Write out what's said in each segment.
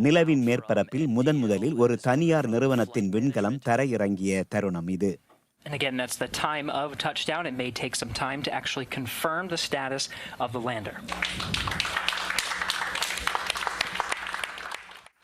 நிலவின் மேற்பரப்பில் முதன் முதலில் ஒரு தனியார் நிறுவனத்தின் விண்கலம் தரையிறங்கிய தருணம் இது And again, that's the time of touchdown. It may take some time to actually confirm the status of the lander.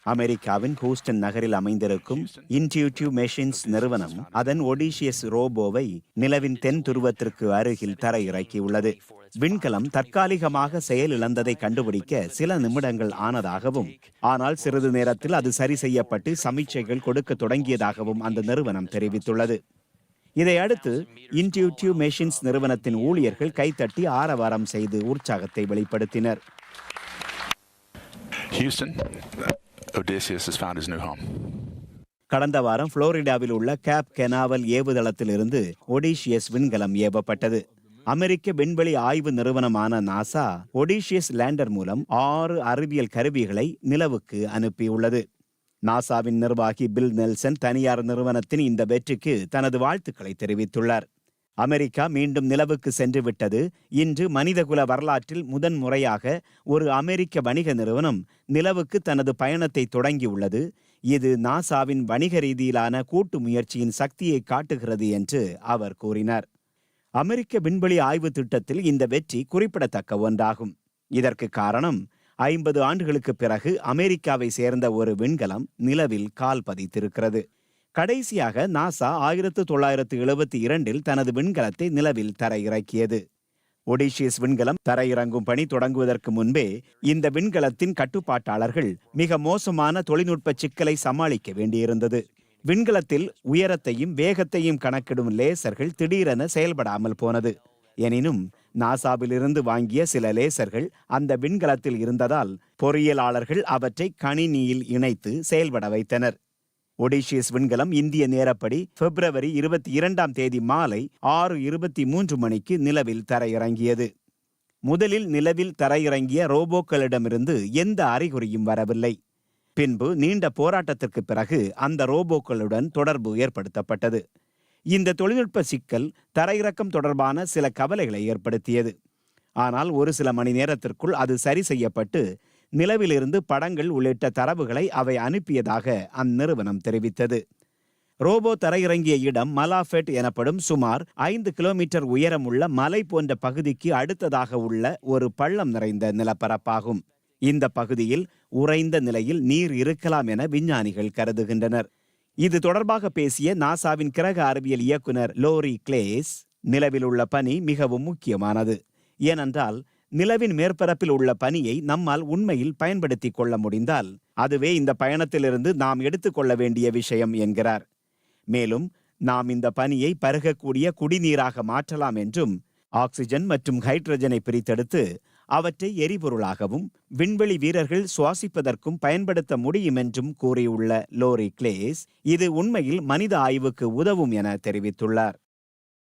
அமெரிக்காவின் ஹூஸ்டன் நகரில் அமைந்திருக்கும் இன்டியூட்டிவ் மெஷின்ஸ் நிறுவனம் அதன் ஒடிஷியஸ் ரோபோவை நிலவின் தென் துருவத்திற்கு அருகில் தரையிறக்கியுள்ளது விண்கலம் தற்காலிகமாக செயலிழந்ததை கண்டுபிடிக்க சில நிமிடங்கள் ஆனதாகவும் ஆனால் சிறிது நேரத்தில் அது சரி செய்யப்பட்டு சமீட்சைகள் கொடுக்க தொடங்கியதாகவும் அந்த நிறுவனம் தெரிவித்துள்ளது. இதையடுத்து இன்டியூட்டிவ் மெஷின்ஸ் நிறுவனத்தின் ஊழியர்கள் கைத்தட்டி ஆரவாரம் செய்து உற்சாகத்தை வெளிப்படுத்தினர். Houston, Odysseus has found his new home. கடந்த வாரம் புளோரிடாவில் உள்ள கேப் கெனாவல் ஏவுதளத்திலிருந்து ஒடிஷியஸ் விண்கலம் ஏவப்பட்டது. அமெரிக்க விண்வெளி ஆய்வு நிறுவனமான நாசா ஒடிஷியஸ் லேண்டர் மூலம் ஆறு அறிவியல் கருவிகளை நிலவுக்கு அனுப்பியுள்ளது. நாசாவின் நிர்வாகி பில் நெல்சன் தனியார் நிறுவனத்தின் இந்த வெற்றிக்கு தனது வாழ்த்துக்களை தெரிவித்துள்ளார். அமெரிக்கா மீண்டும் நிலவுக்கு சென்று விட்டது இன்று மனிதகுல வரலாற்றில் முதன் முறையாக ஒரு அமெரிக்க வணிக நிறுவனம் நிலவுக்கு தனது பயணத்தை தொடங்கியுள்ளது. இது நாசாவின் வணிக ரீதியிலான கூட்டு முயற்சியின் சக்தியை காட்டுகிறது என்று அவர் கூறினார். அமெரிக்க விண்வெளி ஆய்வு திட்டத்தில் இந்த வெற்றி குறிப்பிடத்தக்க ஒன்றாகும். இதற்கு காரணம் ஐம்பது ஆண்டுகளுக்கு பிறகு அமெரிக்காவை சேர்ந்த ஒரு விண்கலம் நிலவில் கால் பதித்திருக்கிறது. கடைசியாக நாசா ஆயிரத்து தொள்ளாயிரத்து எழுபத்தி இரண்டில் தனது விண்கலத்தை நிலவில் தரையிறக்கியது. ஒடிஷியஸ் விண்கலம் தரையிறங்கும் பணி தொடங்குவதற்கு முன்பே இந்த விண்கலத்தின் கட்டுப்பாட்டாளர்கள் மிக மோசமான தொழில்நுட்ப சிக்கலை சமாளிக்க வேண்டியிருந்தது. விண்கலத்தில் உயரத்தையும் வேகத்தையும் கணக்கிடும் லேசர்கள் திடீரென செயல்படாமல் போனது. எனினும் நாசாவிலிருந்து வாங்கிய சில லேசர்கள் அந்த விண்கலத்தில் இருந்ததால் பொறியியலாளர்கள் அவற்றை கணினியில் இணைத்து செயல்பட வைத்தனர். ஒடிஷியஸ் விண்கலம் இந்திய நேரப்படி பிப்ரவரி இருபத்தி இரண்டாம் தேதி மாலை ஆறு இருபத்தி மூன்று மணிக்கு நிலவில் தரையிறங்கியது. முதலில் நிலவில் தரையிறங்கிய ரோபோக்களிடமிருந்து எந்த அறிகுறியும் வரவில்லை. பின்பு நீண்ட போராட்டத்திற்கு பிறகு அந்த ரோபோக்களுடன் தொடர்பு ஏற்படுத்தப்பட்டது. இந்த தொழில்நுட்ப சிக்கல் தரையிறக்கம் தொடர்பான சில கவலைகளை ஏற்படுத்தியது. ஆனால் ஒரு சில மணி நேரத்திற்குள் அது சரி செய்யப்பட்டு நிலவிலிருந்து படங்கள் உள்ளிட்ட தரவுகளை அவை அனுப்பியதாக அந்நிறுவனம் தெரிவித்தது. ரோபோ தரையிறங்கிய இடம் மலாஃபெட் எனப்படும் சுமார் ஐந்து கிலோமீட்டர் உயரமுள்ள மலை போன்ற பகுதிக்கு அடுத்ததாக உள்ள ஒரு பள்ளம் நிறைந்த நிலப்பரப்பாகும். இந்த பகுதியில் உறைந்த நிலையில் நீர் இருக்கலாம் என விஞ்ஞானிகள் கருதுகின்றனர். இது தொடர்பாக பேசிய நாசாவின் கிரக அறிவியல் இயக்குனர் லோரி கிளேஸ் நிலவில் உள்ள பனி மிகவும் முக்கியமானது. ஏனென்றால் நிலவின் மேற்பரப்பில் உள்ள பனியை நம்மால் உண்மையில் பயன்படுத்திக் கொள்ள முடிந்தால் அதுவே இந்த பயணத்திலிருந்து நாம் எடுத்துக்கொள்ள வேண்டிய விஷயம் என்கிறார். மேலும் நாம் இந்த பனியை பருகக்கூடிய குடிநீராக மாற்றலாம் என்றும் ஆக்சிஜன் மற்றும் ஹைட்ரஜனை பிரித்தெடுத்து அவற்றை எரிபொருளாகவும் விண்வெளி வீரர்கள் சுவாசிப்பதற்கும் பயன்படுத்த முடியும் என்றும் கூறியுள்ள லோரி கிளேஸ் இது உண்மையில் மனித ஆய்வுக்கு உதவும் என தெரிவித்துள்ளார்.